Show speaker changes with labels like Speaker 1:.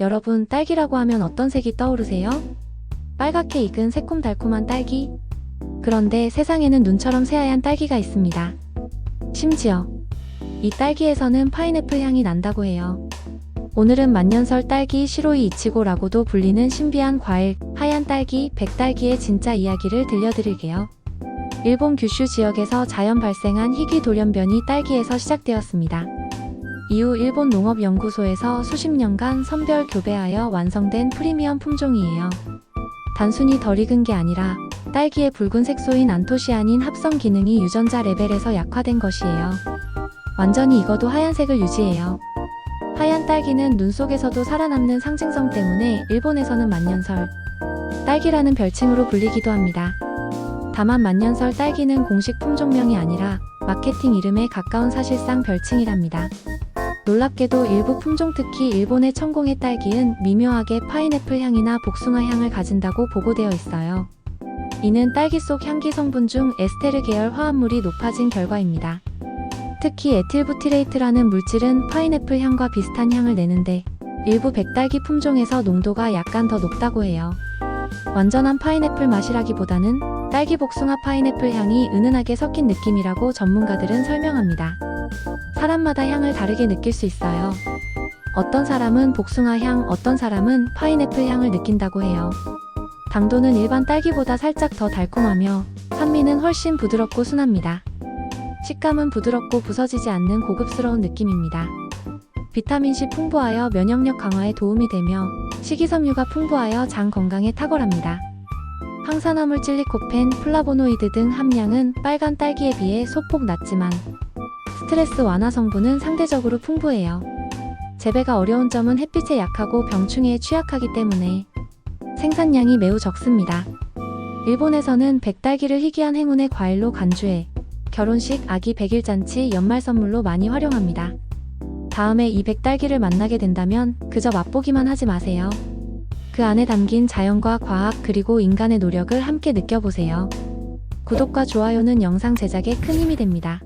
Speaker 1: 여러분, 딸기라고 하면 어떤 색이 떠오르세요? 빨갛게 익은 새콤달콤한 딸기? 그런데 세상에는 눈처럼 새하얀 딸기가 있습니다. 심지어 이 딸기에서는 파인애플 향이 난다고 해요. 오늘은 만년설 딸기 시로이 이치고라고도 불리는 신비한 과일 하얀 딸기, 백딸기의 진짜 이야기를 들려드릴게요. 일본 규슈 지역에서 자연 발생한 희귀 돌연변이 딸기에서 시작되었습니다. 이후 일본 농업연구소에서 수십 년간 선별 교배하여 완성된 프리미엄 품종이에요. 단순히 덜 익은 게 아니라 딸기의 붉은 색소인 안토시아닌 합성 기능이 유전자 레벨에서 약화된 것이에요. 완전히 익어도 하얀색을 유지해요. 하얀 딸기는 눈 속에서도 살아남는 상징성 때문에 일본에서는 만년설 딸기라는 별칭으로 불리기도 합니다. 다만 만년설 딸기는 공식 품종명이 아니라 마케팅 이름에 가까운 사실상 별칭이랍니다. 놀랍게도 일부 품종 특히 일본의 천공의 딸기는 미묘하게 파인애플 향이나 복숭아 향을 가진다고 보고되어 있어요. 이는 딸기 속 향기 성분 중 에스테르 계열 화합물이 높아진 결과입니다. 특히 에틸부티레이트라는 물질은 파인애플 향과 비슷한 향을 내는데 일부 백딸기 품종에서 농도가 약간 더 높다고 해요. 완전한 파인애플 맛이라기보다는 딸기 복숭아 파인애플 향이 은은하게 섞인 느낌이라고 전문가들은 설명합니다. 사람마다 향을 다르게 느낄 수 있어요. 어떤 사람은 복숭아 향, 어떤 사람은 파인애플 향을 느낀다고 해요. 당도는 일반 딸기보다 살짝 더 달콤하며 산미는 훨씬 부드럽고 순합니다. 식감은 부드럽고 부서지지 않는 고급스러운 느낌입니다. 비타민C 풍부하여 면역력 강화에 도움이 되며 식이섬유가 풍부하여 장 건강에 탁월합니다. 항산화물질 리코펜, 플라보노이드 등 함량은 빨간 딸기에 비해 소폭 낮지만 스트레스 완화 성분은 상대적으로 풍부해요. 재배가 어려운 점은 햇빛에 약하고 병충해에 취약하기 때문에 생산량이 매우 적습니다. 일본에서는 백딸기를 희귀한 행운의 과일로 간주해 결혼식, 아기 백일 잔치, 연말 선물로 많이 활용합니다. 다음에 이 백딸기를 만나게 된다면 그저 맛보기만 하지 마세요. 그 안에 담긴 자연과 과학 그리고 인간의 노력을 함께 느껴보세요. 구독과 좋아요는 영상 제작에 큰 힘이 됩니다.